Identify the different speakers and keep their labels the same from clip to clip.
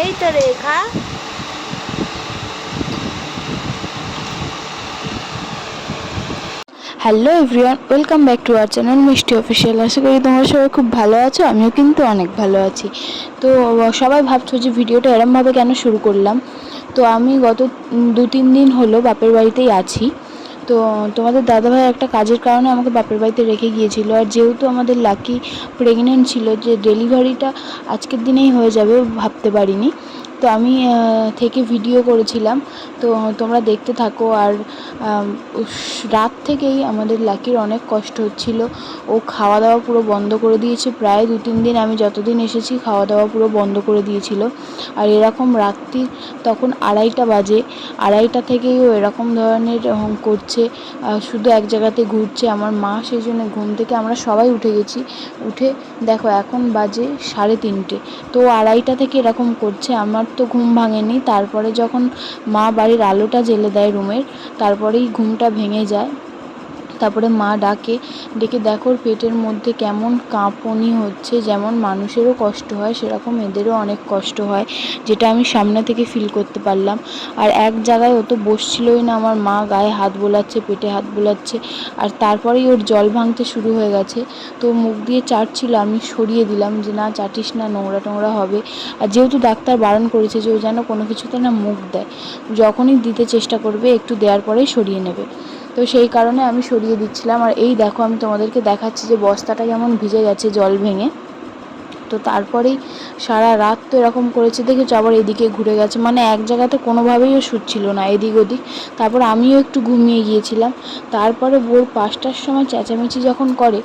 Speaker 1: এই তো Rekha.
Speaker 2: Hello everyone welcome back to our channel Mishti official আশা করি তোমরা সবাই খুব ভালো আছো, আমিও কিন্তু অনেক ভালো আছি। তো, সবাই ভাবছ যে ভিডিওটা এরমভাবে কেন শুরু করলাম? তো আমি গত দু তিন দিন হলো বাপের বাড়িতেই আছি। তো, তোমাদের দাদাভাই একটা কাজের কারণে আমাকে বাপের বাড়িতে রেখে গিয়েছিল। আর যেহেতু আমাদের লাকি প্রেগনেন্ট ছিল, যে ডেলিভারিটা আজকের দিনেই হয়ে যাবে, ভাবতে পারিনি। তো আমি থেকে ভিডিও করেছিলাম। তো তোমরা দেখতে থাকো আর রাত থেকেই আমাদের লাকির অনেক কষ্ট হচ্ছিল। ও খাওয়া দাওয়া পুরো বন্ধ করে দিয়েছে। প্রায় দু তিন দিন আমি যতদিন এসেছি খাওয়া দাওয়া পুরো বন্ধ করে দিয়েছিল। আর এরকম রাত্রি তখন আড়াইটা বাজে। আড়াইটা থেকেই ও এরকম ধরনের করছে। শুধু এক জায়গাতে ঘুরছে। আমার মা সেই জন্য ঘুম থেকে আমরা সবাই উঠে গেছি। উঠে দেখো এখন বাজে সাড়ে তিনটে। তো আড়াইটা থেকে এরকম করছে। আমার তো ঘুম ভাঙেনি। তারপরে যখন মা বাড়ির আলোটা জ্বেলে দেয় রুমের, তারপরেই ঘুমটা ভেঙে যায়। তারপরে মা ডাকে, ডেকে দেখো ওর পেটের মধ্যে কেমন কাঁপুনি হচ্ছে, যেমন মানুষেরও কষ্ট হয়, সেরকম এদেরও অনেক কষ্ট হয়, যেটা আমি সামনে থেকে ফিল করতে পারলাম। আর এক জায়গায় ও তো বসছিলই না, আমার মা গায়ে হাত বোলাচ্ছে, পেটে হাত বোলাচ্ছে, আর তারপরেই ওর জল ভাঙতে শুরু হয়ে গেছে। তো মুখ দিয়ে চাটছিল আমি সরিয়ে দিলাম যে, না, চাটিস না, নোংরা টোংরা হবে। আর যেহেতু ডাক্তার বারণ করেছে যে, ও যেন কোনো কিছুতে না মুখ দেয়, যখনই দিতে চেষ্টা করবে, একটু দেওয়ার পরেই সরিয়ে নেবে। তো সেই কারণে আমি সরিয়ে দিচ্ছিলাম। আর এই দেখো, আমি তোমাদেরকে দেখাচ্ছি যে বস্তাটা যেমন ভিজে গেছে জল ভেঙে। তো তারপরেই সারা রাত তো এরকম করেছে, দেখেছ? আবার এদিকে ঘুরে গেছে। মানে এক জায়গাতে কোনোভাবেই ও শুচ্ছিল না, এদিক ওদিক। তারপর আমিও একটু ঘুমিয়ে গিয়েছিলাম। তারপরে ভোর পাঁচটার সময় চেঁচামেচি যখন করে,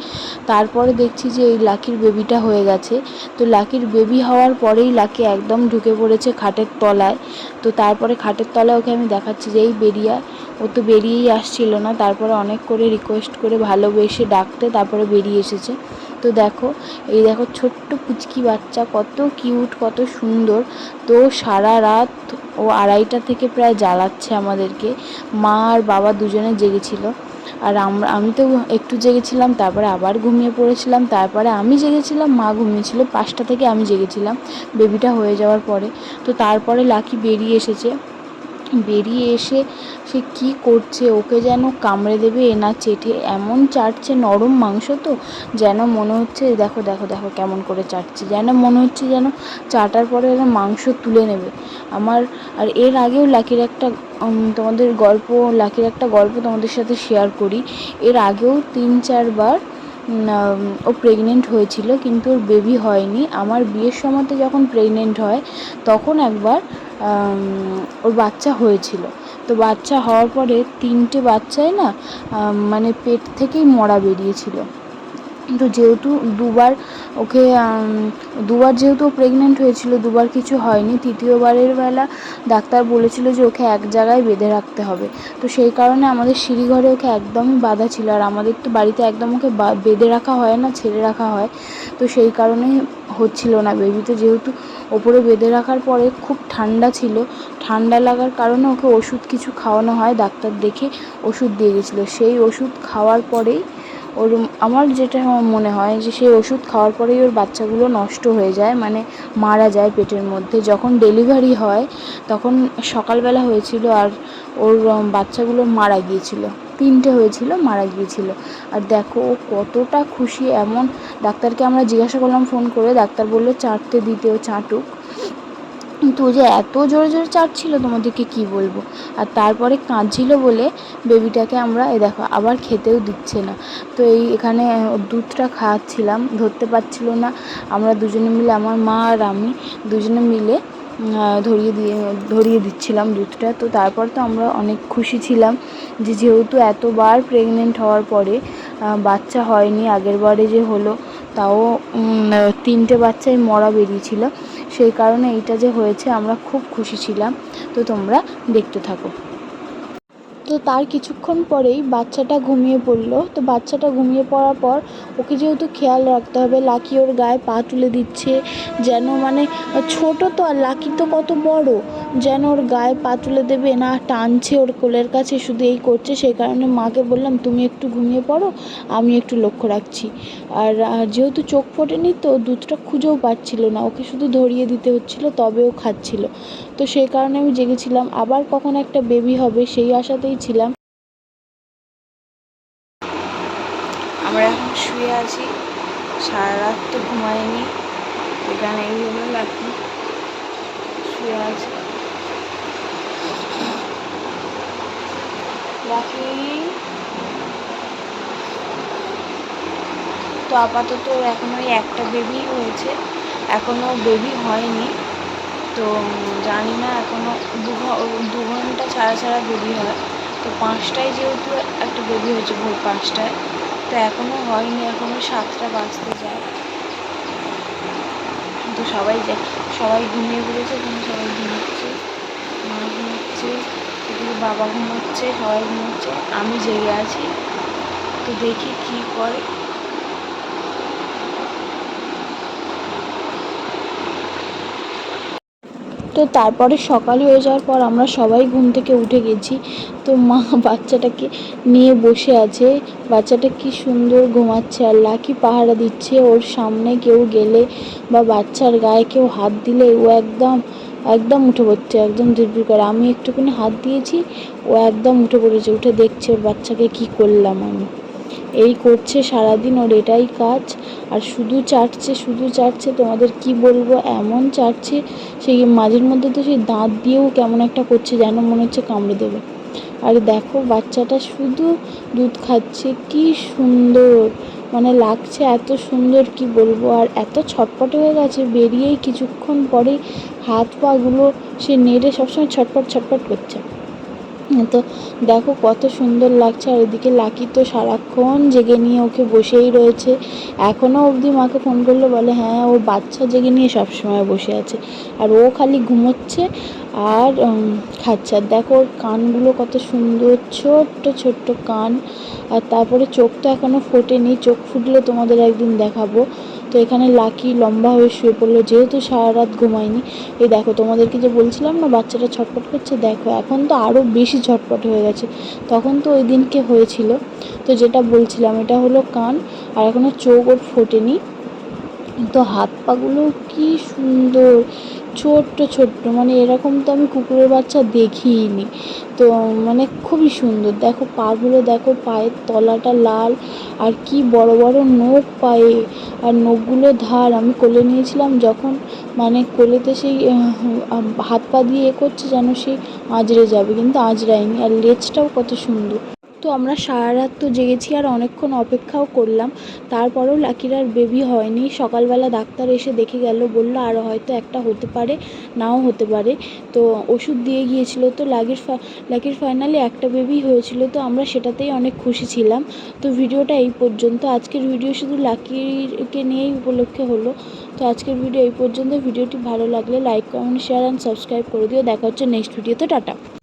Speaker 2: তারপরে দেখছি যে এই লাকির বেবিটা হয়ে গেছে। তো লাকির বেবি হওয়ার পরেই লাকি একদম ঢুকে পড়েছে খাটের তলায়। তো তারপরে খাটের তলায় ওকে আমি দেখাচ্ছি যে, এই বেরিয়া ও তো বেরিয়েই আসছিল না, তারপরে অনেক করে রিকোয়েস্ট করে ভালোবেসে ডাকতে তারপরে বেরিয়ে এসেছে। তো দেখো, এই দেখো ছোট্ট পুচকি বাচ্চা, কত কিউট কত সুন্দর। তো সারা রাত ও আড়াইটা থেকে প্রায় জ্বালাচ্ছে আমাদেরকে। মা আর বাবা দুজনে জেগেছিল। আর আমরা, আমি তো একটু জেগেছিলাম, তারপরে আবার ঘুমিয়ে পড়েছিলাম, তারপরে আমি জেগেছিলাম, মা ঘুমিয়েছিল, পাঁচটা থেকে আমি জেগেছিলাম। বেবিটা হয়ে যাওয়ার পরে। তো তারপরে লাকি বেরিয়ে এসেছে। বেরিয়ে এসে সে কি করছে? ওকে যেন কামড়ে দেবে? এ না চেটে এমন চাটছে নরম মাংস তো, যেন মনে হচ্ছে, দেখো দেখো দেখো কেমন করে চাটছে। যেন মনে হচ্ছে যেন চাটার পরে যেন মাংস তুলে নেবে। আমার, আর এর আগেও লাকির একটা তোমাদের গল্প, লাকির একটা গল্প তোমাদের সাথে শেয়ার করি। এর আগেও তিন চারবার ও প্রেগনেন্ট হয়েছিল, কিন্তু ওর বেবি হয়নি। আমার বিয়ের সময়তে যখন প্রেগনেন্ট হয়, তখন একবার ওর বাচ্চা হয়েছিল। তো বাচ্চা হওয়ার পরে তিনটে বাচ্চাই না মানে পেট থেকেই মরা বেরিয়েছিল। কিন্তু যেহেতু দুবার ওকে দুবার যেহেতু প্রেগনেন্ট হয়েছিল, দুবার কিছু হয়নি, তৃতীয়বারের বেলা ডাক্তার বলেছিল যে ওকে এক জায়গায় বেঁধে রাখতে হবে। তো সেই কারণে আমাদের সিঁড়িঘরে ওকে একদমই বাঁধা ছিল, আর আমাদের তো বাড়িতে একদম ওকে বেঁধে রাখা হয় না, ছেড়ে রাখা হয়। তো সেই কারণেই হচ্ছিল না বেবিতে যেহেতু ওপরে বেঁধে রাখার পরে খুব ঠান্ডা ছিল। ঠান্ডা লাগার কারণে ওকে ওষুধ কিছু খাওয়ানো হয়, ডাক্তার দেখে ওষুধ দিয়ে গেছিল। সেই ওষুধ খাওয়ার পরেই ওর আমার যেটা মনে হয় যে সেই ওষুধ খাওয়ার পরেই ওর বাচ্চাগুলো নষ্ট হয়ে যায় মানে মারা যায় পেটের মধ্যে। যখন ডেলিভারি হয়, তখন সকালবেলা হয়েছিল আর ওর বাচ্চাগুলো মারা গিয়েছিল। তিনটে হয়েছিল, মারা গিয়েছিল। আর দেখো ও কতটা খুশি, এমন ডাক্তারকে আমরা জিজ্ঞাসা করলাম, ফোন করে ডাক্তার বলল চারটে দিতে ও চাটুক। কিন্তু ও যে এত জোরে জোরে চাটছিল তোমাদেরকে কি বলব? আর তারপরে কাঁদছিল বলে বেবিটাকে আমরা, এই দেখো, আবার খেতেও দিচ্ছে না। তো এই এখানে দুধটা খাওয়াচ্ছিলাম ধরতে পারছিল না। আমরা দুজনে মিলে, আমার মা আর আমি দুজনে মিলে ধরিয়ে দিয়ে, ধরিয়ে দিচ্ছিলাম দুধটা। তো তারপর তো আমরা অনেক খুশি ছিলাম যে যেহেতু এতবার প্রেগনেন্ট হওয়ার পরে বাচ্চা হয়নি, আগের বারে যে হলো, তাও তিনটে বাচ্চাই মরা বেরিয়েছিল। সেই কারণে এইটা যে হয়েছে আমরা খুব খুশি ছিলাম। তো তোমরা দেখতে থাকো। তো তার কিছুক্ষণ পরেই বাচ্চাটা ঘুমিয়ে পড়ল। তো বাচ্চাটা ঘুমিয়ে পড়ার পর ওকে যেহেতু খেয়াল রাখতে হবে, লাকি ওর গায়ে পা তুলে দিচ্ছে, যেন মানে ছোট তো আর লাকি তো কত বড়, যেন ওর গায়ে পা তুলে দেবে না, টানছে ওর কোলের কাছে, শুধু এই করছে, সেই কারণে মাকে বললাম, তুমি একটু ঘুমিয়ে পড়ো, আমি একটু লক্ষ্য রাখছি। আর যেহেতু চোখ ফোটেনি তো দুধটা খুঁজেও পাচ্ছিল না, ওকে শুধু ধরিয়ে দিতে হচ্ছিল, তবে ও খাচ্ছিল। তো সেই কারণে আমি জেগেছিলাম। আবার কখন একটা বেবি হবে সেই আশাতেই ছিলাম। আমরা এখন শুয়ে আছি। সারা রাত তো ঘুমাইনি। এখানে এই হলো লাকি শুয়ে আছি। লাকি তো আপাতত এখন ওই একটা বেবি হয়েছে। এখনও বেবি হয়নি। তো জানি না এখনও দু দু ঘণ্টা ছাড়া ছাড়া বেবি হয়। তো পাঁচটায় যেহেতু একটা বেবি হয়েছে ভোর পাঁচটায়, তো এখনও হয়নি এখনও সাতটা বাজতে যায়। তো সবাই যায় সবাই ঘুমিয়ে পড়েছে, এখানে সবাই ঘুমোচ্ছে, মা ঘুমোচ্ছে, এদিকে বাবা ঘুমোচ্ছে, সবাই ঘুমোচ্ছে, আমি জেগে আছি। তো দেখি কী করে তো তারপরে সকাল হয়ে যাওয়ার পর আমরা সবাই ঘুম থেকে উঠে গেছি। তো মা বাচ্চাটাকে নিয়ে বসে আছে। বাচ্চাটা কি সুন্দর ঘুমাচ্ছে আর লাকি পাহারা দিচ্ছে। ওর সামনে কেউ গেলে বা বাচ্চার গায়ে কেউ হাত দিলে ও একদম একদম উঠে পড়ছে, একদম দিব্যি করে। আমি একটুখানি হাত দিয়েছি, ও একদম উঠে পড়েছে। উঠে দেখছে বাচ্চাকে কি করলাম আমি। এই করছে সারাদিন ওর এটাই কাজ। আর শুধু চাটছে শুধু চাটছে, তোমাদের কি বলব? এমন চাটছে, সেই মাঝের মধ্যে তো সেই দাঁত দিয়েও কেমন একটা করছে, যেন মনে হচ্ছে কামড়ে দেবে। আর দেখো, বাচ্চাটা শুধু দুধ খাচ্ছে, কি সুন্দর! মানে লাগছে এত সুন্দর, কি বলব? আর এত ছটপটে হয়ে গেছে, বেরিয়েই কিছুক্ষণ পরেই হাত পাগুলো সে নেড়ে সবসময় ছটপট ছটপট করছে। তো দেখো কত সুন্দর লাগছে। আর এদিকে লাকি তো সারাক্ষণ জেগে নিয়ে ওকে বসেই রয়েছে। এখনও অবধি মাকে ফোন করলে, বলে হ্যাঁ ও বাচ্চা জেগে নিয়ে সবসময় বসে আছে। আর ও খালি ঘুমোচ্ছে আর খাচ্ছে। আর দেখো ওর কানগুলো কত সুন্দর, ছোট্ট ছোট্ট কান। আর তারপরে চোখ তো এখনও ফোটেনি। চোখ ফুটলে তোমাদের একদিন দেখাবো। তো এখানে লাকি লম্বা হয়ে শুয়ে পড়ল, যেহেতু সারা রাত ঘুমায়নি। এই দেখো, তোমাদেরকে যে বলছিলাম না, বাচ্চাটা ছটপট করছে, দেখো, এখন তো আরও বেশি ছটপট হয়ে গেছে। তখন তো ওই দিনকে হয়েছিল। তো যেটা বলছিলাম, এটা হলো কান, আর এখনও চোখ ওর ফোটেনি। তো হাত পাগুলো কি সুন্দর। ছোট্ট ছোট্ট মানে এরকম তো আমি কুকুরের বাচ্চা দেখিনি। তো মানে খুবই সুন্দর। দেখো পাগুলো দেখো, পায়ের তলাটা লাল, আর কি বড় বড় নখ পায়ে। আর নখগুলো ধার, আমি কোলে নিয়েছিলাম যখন মানে কোলেতে সেই হাত পা দিয়ে এ করছে যেন সেই আঁচড়ে যাবে, কিন্তু আঁচড়ায়নি আর লেজটাও কত সুন্দর। তো আমরা সারা রাত তো জেগেছি আর অনেকক্ষণ অপেক্ষাও করলাম। তারপরেও লাকির আর বেবি হয়নি। সকালবেলা ডাক্তার এসে দেখে গেল, বলল, আর হয়তো একটা হতে পারে, নাও হতে পারে। তো ওষুধ দিয়ে গিয়েছিল। তো লাকির লাকির ফাইনালি একটা বেবি হয়েছিল। তো আমরা সেটাতেই অনেক খুশি ছিলাম। তো ভিডিওটা এই পর্যন্ত। আজকের ভিডিও শুধু লাকিরকে নিয়েই উপলক্ষে হলো। তো আজকের ভিডিও এই পর্যন্ত। ভিডিওটি ভালো লাগলে like comment share and subscribe করে দিও। দেখা হচ্ছে নেক্সট ভিডিওতে। টাটা।